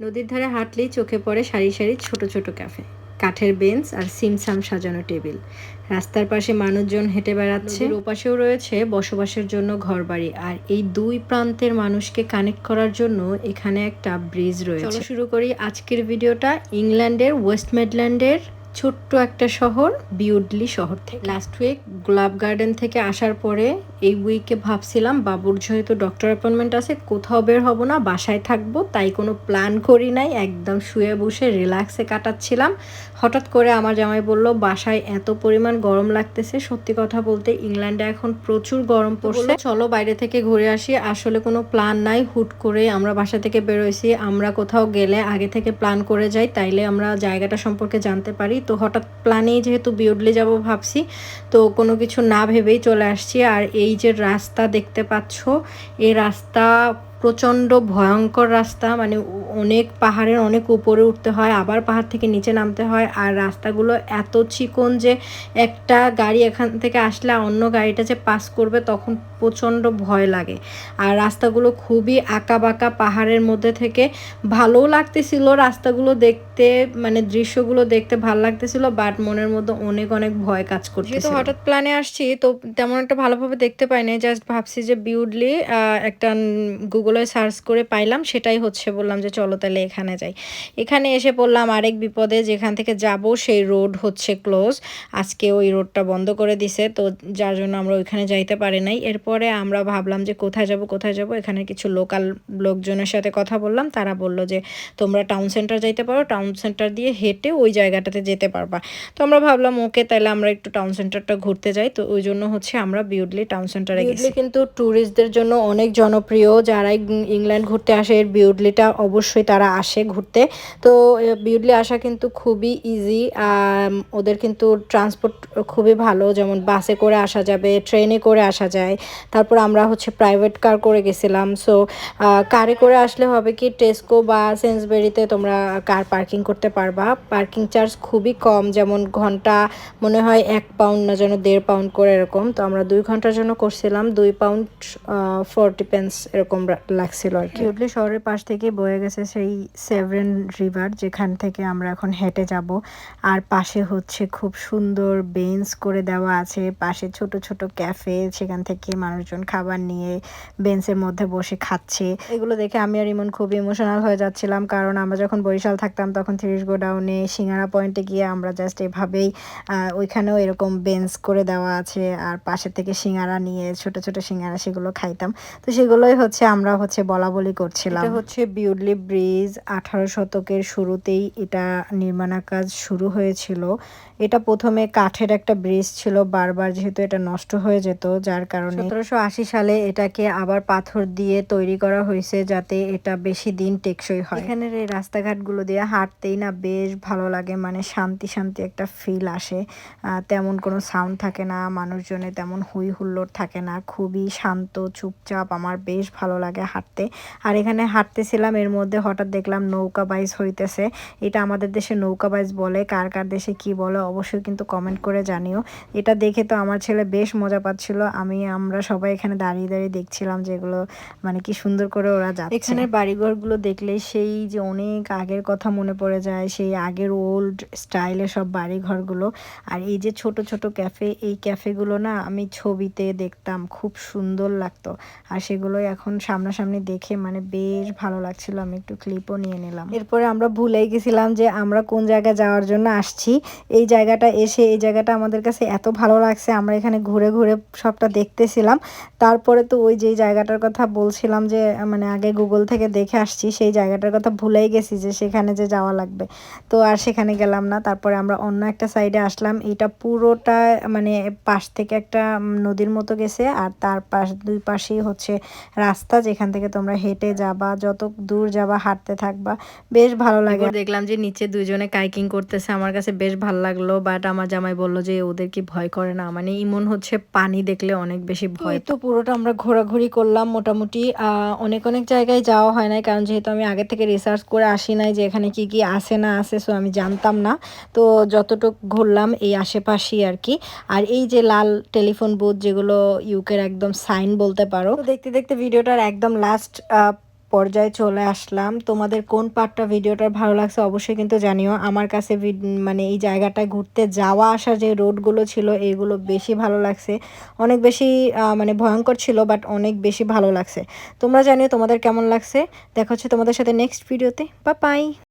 নদীর ধারে হাঁটলেই চোখে পড়ে সারি সারি ছোট ছোট ক্যাফে। কাঠের বেঞ্চ আর সিমসাম সাজানো টেবিল। রাস্তার পাশে মানুষজন হেঁটে বেড়াচ্ছে। ওপাশেও রয়েছে বসবাসের জন্য ঘরবাড়ি। আর এই দুই প্রান্তের মানুষকে কানেক্ট করার জন্য এখানে একটা ব্রিজ রয়েছে। শুরু করি আজকের ভিডিওটা। ইংল্যান্ডের ওয়েস্ট মিডল্যান্ডের ছোট্ট একটা শহর বিউডলি শহর থেকে। লাস্ট উইক গোলাপ গার্ডেন থেকে আসার পরে এই উইকে ভাবছিলাম বাবুর যেহেতু ডক্টর অ্যাপয়েন্টমেন্ট আছে কোথাও বের হব না বাসায় থাকব তাই কোনো প্ল্যান করি নাই একদম শুয়ে বসে রিল্যাক্সে কাটাচ্ছিলাম। হঠাৎ করে আমার জামাই বলল বাসায় এত পরিমাণ গরম লাগতেছে সত্যি কথা বলতে ইংল্যান্ডে এখন প্রচুর গরম পড়ছে। চলো বাইরে থেকে ঘুরে আসি আসলে কোনো প্ল্যান নাই হুট করে আমরা বাসা থেকে বেরোইছি আমরা কোথাও গেলে আগে থেকে প্ল্যান করে যাই তাইলে আমরা জায়গাটা সম্পর্কে জানতে পারি। তো হঠাৎ প্ল্যানেই যেহেতু বিওডলে যাব ভাবছি, তো কোনো কিছু না ভেবেই চলে আসছি। আর এই যে রাস্তা দেখতে পাচ্ছ, এই রাস্তা প্রচণ্ড ভয়ঙ্কর রাস্তা মানে অনেক পাহাড়ের অনেক উপরে উঠতে হয়, আবার পাহাড় থেকে নিচে নামতে হয়। আর রাস্তাগুলো এত চিকন যে একটা গাড়ি এখান থেকে আসলে অন্য গাড়িটা যে পাস করবে তখন প্রচণ্ড ভয় লাগে। আর রাস্তাগুলো খুবই আঁকা বাঁকা পাহাড়ের মধ্যে থেকে। ভালোও লাগতেছিল রাস্তাগুলো দেখতে মানে দৃশ্যগুলো দেখতে ভালো লাগতেছিল, বাট মনের মধ্যে অনেক অনেক ভয় কাজ করছে যেহেতু হঠাৎ প্ল্যানে আসছি, তো তেমন একটা ভালোভাবে দেখতে পাইনি, জাস্ট ভাবছি যে বিউডলি একটা গুগলে সার্চ করে পাইলাম সেটাই হচ্ছে বললাম যে চলো তাহলে এখানে যাই। এখানে এসে পড়লাম আরেক বিপদে যেখান থেকে যাব সেই রোড হচ্ছে ক্লোজ। আজকে ওই রোডটা বন্ধ করে দিছে তো যার জন্য আমরা ওইখানে যাইতে পারি নাই। এরপরে আমরা ভাবলাম যে কোথায় যাব কোথায় যাব? এখানে কিছু লোকাল লোকজনের সাথে কথা বললাম। তারা বলল যে তোমরা টাউন সেন্টার যাইতে পারো। টাউন সেন্টার দিয়ে হেঁটে ওই জায়গাটাতে যেতে পারবা। তো আমরা ভাবলাম ওকে তাহলে আমরা একটু টাউন সেন্টারটা ঘুরতে যাই। তো ওই জন্য হচ্ছে আমরা বিউডলি টাউন সেন্টারে গেছি। কিন্তু ট্যুরিস্টদের জন্য অনেক জনপ্রিয়। যারা ইং- ইংল্যান্ড ঘুরতে আসে, এর বিউডলিটা অবশ্যই তারা আসে ঘুরতে। তো বিউডলি আসা কিন্তু খুবই ইজি ওদের কিন্তু ট্রান্সপোর্ট খুবই ভালো, যেমন বাসে করে আসা যাবে ট্রেনে করে আসা যায়। তারপর আমরা হচ্ছে প্রাইভেট কার করে গেছিলাম। সো কারে করে আসলে হবে কি টেস্কো বা সেন্সবেরিতে তোমরা কার পার্কিং করতে পারবা। পার্কিং চার্জ খুবই কম, যেমন ঘণ্টা মনে হয় এক পাউন্ড না যেন দেড় পাউন্ড করে এরকম। তো আমরা দুই ঘণ্টার জন্য করছিলাম, দুই পাউন্ড ফোরটি পেন্স এরকম লাগছিল আর কি। উঠলে শহরের পাশ থেকে বয়ে গেছে সেই সেভরেন রিভার যেখান থেকে আমরা এখন হেঁটে যাব। আর পাশে হচ্ছে খুব সুন্দর বেঞ্চ করে দেওয়া আছে। পাশে ছোট ছোট ক্যাফে সেখান থেকে মানুষজন খাবার নিয়ে বেঞ্চের মধ্যে বসে খাচ্ছে। এগুলো দেখে আমি আর ইমন খুব ইমোশনাল হয়ে যাচ্ছিলাম, কারণ আমরা যখন বরিশাল থাকতাম, তখন থ্রিশ গোডাউনে সিঙ্গারা পয়েন্টে গিয়ে আমরা জাস্ট এভাবেই ওইখানেও এরকম বেঞ্চ করে দেওয়া আছে। আর পাশে থেকে সিঙ্গারা নিয়ে ছোট ছোট সিঙ্গারা সেগুলো খাইতাম। তো সেগুলোই হচ্ছে আমরা হচ্ছে বলা বলি করছিলাম। এটা হচ্ছে বিউডলি ব্রিজ আঠারো শতকের শুরুতেই এটা নির্মাণা কাজ শুরু হয়েছিল। এটা প্রথমে কাঠের একটা ব্রিজ ছিল বারবার যেহেতু এটা নষ্ট হয়ে যেত যার কারণে সতেরোশো আশি সালে এটাকে আবার পাথর দিয়ে তৈরি করা হয়েছে যাতে এটা বেশি দিন টেকসই হয়। এখানের এই রাস্তাঘাটগুলো দিয়ে হাঁটতেই না বেশ ভালো লাগে মানে শান্তি শান্তি একটা ফিল আসে। আহ, তেমন কোনো সাউন্ড থাকে না মানুষজনে তেমন হুই হুল্লোড় থাকে না খুবই শান্ত চুপচাপ আমার বেশ ভালো লাগে হাঁটতে। আর এখানে হাঁটতেছিলাম, এর মধ্যে হঠাৎ দেখলাম নৌকা বাইজ হইতেছে। এটা আমাদের দেশে নৌকা বাইজ বলে, কার কার দেশে কি বলে অবশ্যই কিন্তু কমেন্ট করে জানিও। এটা দেখে তো আমার ছেলে বেশ মজা পাচ্ছিল। আমি, আমরা সবাই এখানে দাঁড়িয়ে দাঁড়িয়ে দেখছিলাম যেগুলো মানে কি সুন্দর করে ওরা যাচ্ছে। এখানের বাড়িঘরগুলো দেখলে সেই যে অনেক আগের কথা মনে পড়ে যায়, সেই আগের ওল্ড স্টাইলে সব বাড়িঘরগুলো। আর এই যে ছোট ছোট ক্যাফে এই ক্যাফেগুলো না আমি ছবিতে দেখতাম, খুব সুন্দর লাগতো। আর সেগুলোই এখন সামনাসামনি দেখে মানে বেশ ভালো লাগছিল, আমি একটু ক্লিপও নিয়ে নিলাম। এরপরে আমরা ভুলেই গেছিলাম যে আমরা কোন জায়গায় যাওয়ার জন্য আসছি। এই জায়গাটা এসে, এই জায়গাটা আমাদের কাছে এত ভালো লাগছে, আমরা এখানে ঘুরে ঘুরে সবটা দেখতেছিলাম। তারপরে তো ওই যে জায়গাটার কথা বলছিলাম যে মানে আগে গুগল থেকে দেখে আসছি, সেই জায়গাটার কথা ভুলেই গেছি যে সেখানে যে যাওয়া লাগবে। তো আর সেখানে গেলাম না, তারপরে আমরা অন্য একটা সাইডে আসলাম। এটা পুরোটা মানে পাশ থেকে একটা নদীর মতো গেছে, আর তার পাশ, দুই পাশেই হচ্ছে রাস্তা যেখান থেকে তোমরা হেঁটে যাবা যত দূর যাবা হাঁটতে থাকবা। বেশ ভালো লাগে দেখলাম যে নিচে দুজনে কাইকিং করতেছে আমার কাছে বেশ ভালো লাগল। বাট আমার জামাই বলল যে ওদের কি ভয় করে না মানে ইমন হচ্ছে পানি দেখলে অনেক বেশি ভয় তো পুরোটা আমরা ঘোরাঘুরি করলাম মোটামুটি। অনেক অনেক জায়গায় যাওয়া হয় নাই কারণ যেহেতু আমি আগে থেকে রিসার্চ করে আসি নাই যে এখানে কি কি আছে না আছে সো আমি জানতাম না। তো যতটুক ঘুরলাম এই আশেপাশেই আর কি। আর এই যে লাল টেলিফোন বুথ যেগুলো ইউকের একদম সাইন বলতে পারো। দেখতে দেখতে ভিডিওটার একদম লাস্ট পর্যায়ে চলে আসলাম। তোমাদের কোন পার্টটা ভিডিওটা ভালো লাগছে অবশ্যই কিন্তু জানিও। আমার কাছে মানে এই জায়গাটায় ঘুরতে যাওয়া আসা যে রোডগুলো ছিল, এগুলো বেশি ভালো লাগছে। অনেক বেশি মানে ভয়ঙ্কর ছিল বাট অনেক বেশি ভালো লাগছে। তোমরা জানিও তোমাদের কেমন লাগছে। দেখা হচ্ছে তোমাদের সাথে নেক্সট ভিডিওতে বা পাই